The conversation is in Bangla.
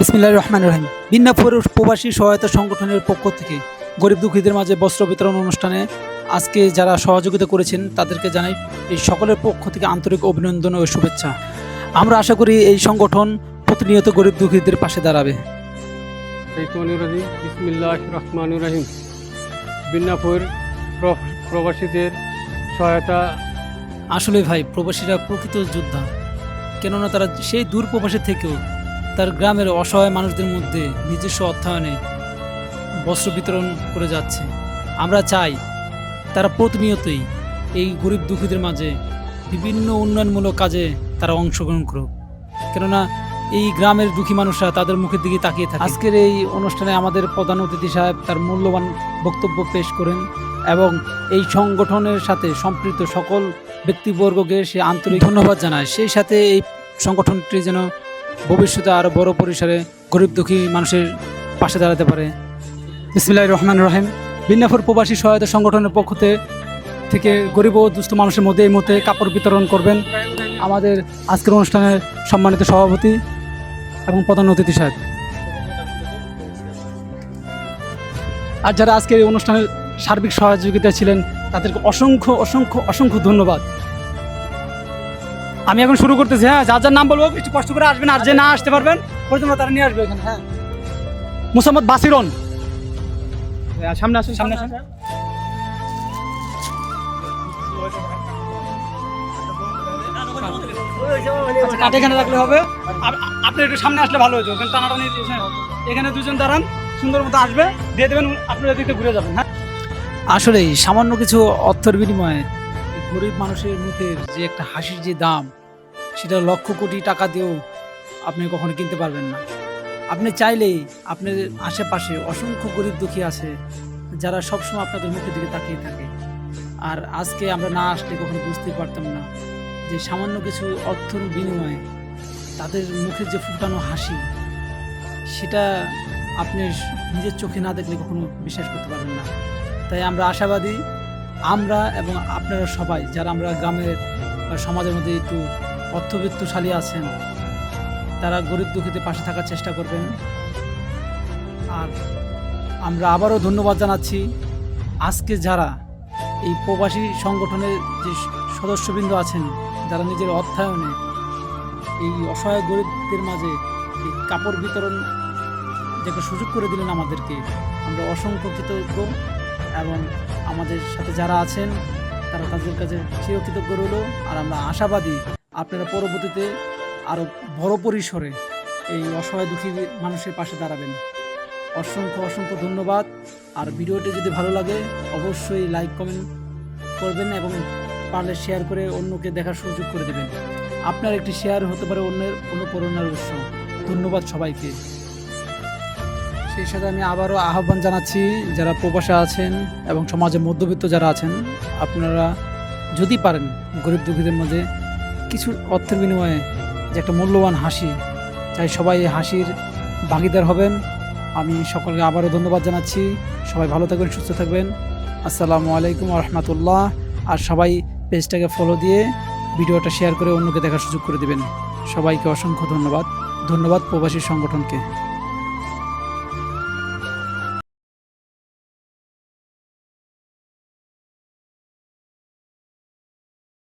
বিসমিল্লাহ রহমান রহিম। বিন্নাপুর প্রবাসী সহায়তা সংগঠনের পক্ষ থেকে গরিব দুঃখীদের মাঝে বস্ত্র বিতরণ অনুষ্ঠানে আজকে যারা সহযোগিতা করেছেন তাদেরকে জানাই এই সকলের পক্ষ থেকে আন্তরিক অভিনন্দন ও শুভেচ্ছা। আমরা আশা করি এই সংগঠন প্রতিনিয়ত গরিব দুঃখীদের পাশে দাঁড়াবে। শৈতানুর রাজিম বিসমিল্লাহ রহমানুর রাহিম। বিন্নাপুর প্রবাসীদের সহায়তা আসলে ভাই প্রবাসীরা প্রকৃত যোদ্ধা। কেননা তারা সেই দূর প্রবাসী থেকেও তার গ্রামের অসহায় মানুষদের মধ্যে নিজস্ব অর্থায়নে বস্ত্র বিতরণ করে যাচ্ছে। আমরা চাই তারা প্রতিনিয়তই এই গরিব দুঃখীদের মাঝে বিভিন্ন উন্নয়নমূলক কাজে তারা অংশগ্রহণ করুক। কেননা এই গ্রামের দুঃখী মানুষরা তাদের মুখের দিকে তাকিয়ে থাকে। আজকের এই অনুষ্ঠানে আমাদের প্রধান অতিথি সাহেব তার মূল্যবান বক্তব্য পেশ করেন এবং এই সংগঠনের সাথে সম্পৃক্ত সকল ব্যক্তিবর্গকে সে আন্তরিক ধন্যবাদ জানায়। সেই সাথে এই সংগঠনটি যেন ভবিষ্যতে আরও বড় পরিসরে গরিব দুঃখী মানুষের পাশে দাঁড়াতে পারে। বিসমিল্লাহ রহমান রহিম। বিন্নাফর প্রবাসী সহায়তা সংগঠনের পক্ষ তে- থেকে গরিব ও দুস্থ মানুষের মধ্যে এই মুহূর্তে কাপড় বিতরণ করবেন আমাদের আজকের অনুষ্ঠানের সম্মানিত সভাপতি এবং প্রধান অতিথি সাহেব। আর যারা আজকের এই অনুষ্ঠানের সার্বিক সহযোগিতা ছিলেন, তাদেরকে অসংখ্য অসংখ্য অসংখ্য ধন্যবাদ। আমি এখন শুরু করতেছি হ্যাঁ? যার যার নাম বলব একটু কষ্ট করে আসবেন আর যে না আসতে পারবেন প্রথমে তারা নিয়ে আসবে এখানে হ্যাঁ? মুসাম্মদ বাসিরন। হ্যাঁ, সামনে আসুন সামনে আসুন। আচ্ছা, রাখলে হবে। আপ- আপনি একটু সামনে আসলে ভালো এখানে দুজন দাঁড়ান সুন্দর মতো আসবে দিয়ে দেবেন ঘুরে যাবেন হ্যাঁ? আসলেই সামান্য কিছু অর্থের বিনিময়ে গরিব মানুষের মুখের যে একটা হাসির যে দাম সেটা লক্ষ কোটি টাকা দিয়েও আপনি কখনো কিনতে পারবেন না। আপনি চাইলেই আপনার আশেপাশে অসংখ্য গরিব দুঃখী আছে যারা সবসময় আপনাদের মুখের দিকে তাকিয়ে থাকে। আর আজকে আমরা না আসলে কখনো বুঝতে পারতাম না যে সামান্য কিছু অর্থর বিনিময়ে তাদের মুখের যে ফুটানো হাসি, সেটা আপনি নিজের চোখে না দেখলে কখনো বিশ্বাস করতে পারবেন না। তাই আমরা আশাবাদী, আমরা এবং আপনারা সবাই, যারা আমরা গ্রামের সমাজের মধ্যে একটু অর্থবিত্তশালী আছেন। তারা গরিব দুঃখীদের পাশে থাকার চেষ্টা করবেন। আর আমরা আবারও ধন্যবাদ জানাচ্ছি আজকে যারা এই প্রবাসী সংগঠনের যে সদস্যবৃন্দ আছেন, যারা নিজের অর্থায়নে এই অসহায় গরিবদের মাঝে এই কাপড় বিতরণ যে একটা সুযোগ করে দিলেন আমাদেরকে, আমরা অসংখ্য কৃতজ্ঞ এবং আমাদের সাথে যারা আছেন, তারা তাদের কাছে চিরকৃতজ্ঞ রইল। আর আমরা আশাবাদী আপনারা পরবর্তীতে আরও বড় পরিসরে এই অসহায় দুঃখী মানুষের পাশে দাঁড়াবেন। অসংখ্য অসংখ্য ধন্যবাদ। আর ভিডিওটি যদি ভালো লাগে, অবশ্যই লাইক, কমেন্ট করবেন এবং পারলে শেয়ার করে অন্যকে দেখার সুযোগ করে দেবেন। আপনার একটি শেয়ার হতে পারে অন্যের অনুপ্রেরণার উৎস। ধন্যবাদ সবাইকে। সেই সাথে আমি আবারও আহ্বান জানাচ্ছি, যারা প্রবাসে আছেন এবং সমাজে মধ্যবিত্ত যারা আছেন, আপনারা যদি পারেন গরিব দুঃখীদের মাঝে কিছু অর্থের বিনিময়ে যে একটা মূল্যবান হাসি, তাই সবাই এই হাসির ভাগিদার হবেন। আমি সকলকে আবারও ধন্যবাদ জানাচ্ছি। সবাই ভালো থাকবেন, সুস্থ থাকবেন। আসসালামু আলাইকুম রহমতুল্লাহ আর সবাই পেজটাকে ফলো দিয়ে ভিডিওটা শেয়ার করে অন্যকে দেখার সুযোগ করে দেবেন। সবাইকে অসংখ্য ধন্যবাদ। ধন্যবাদ প্রবাসী সংগঠনকে।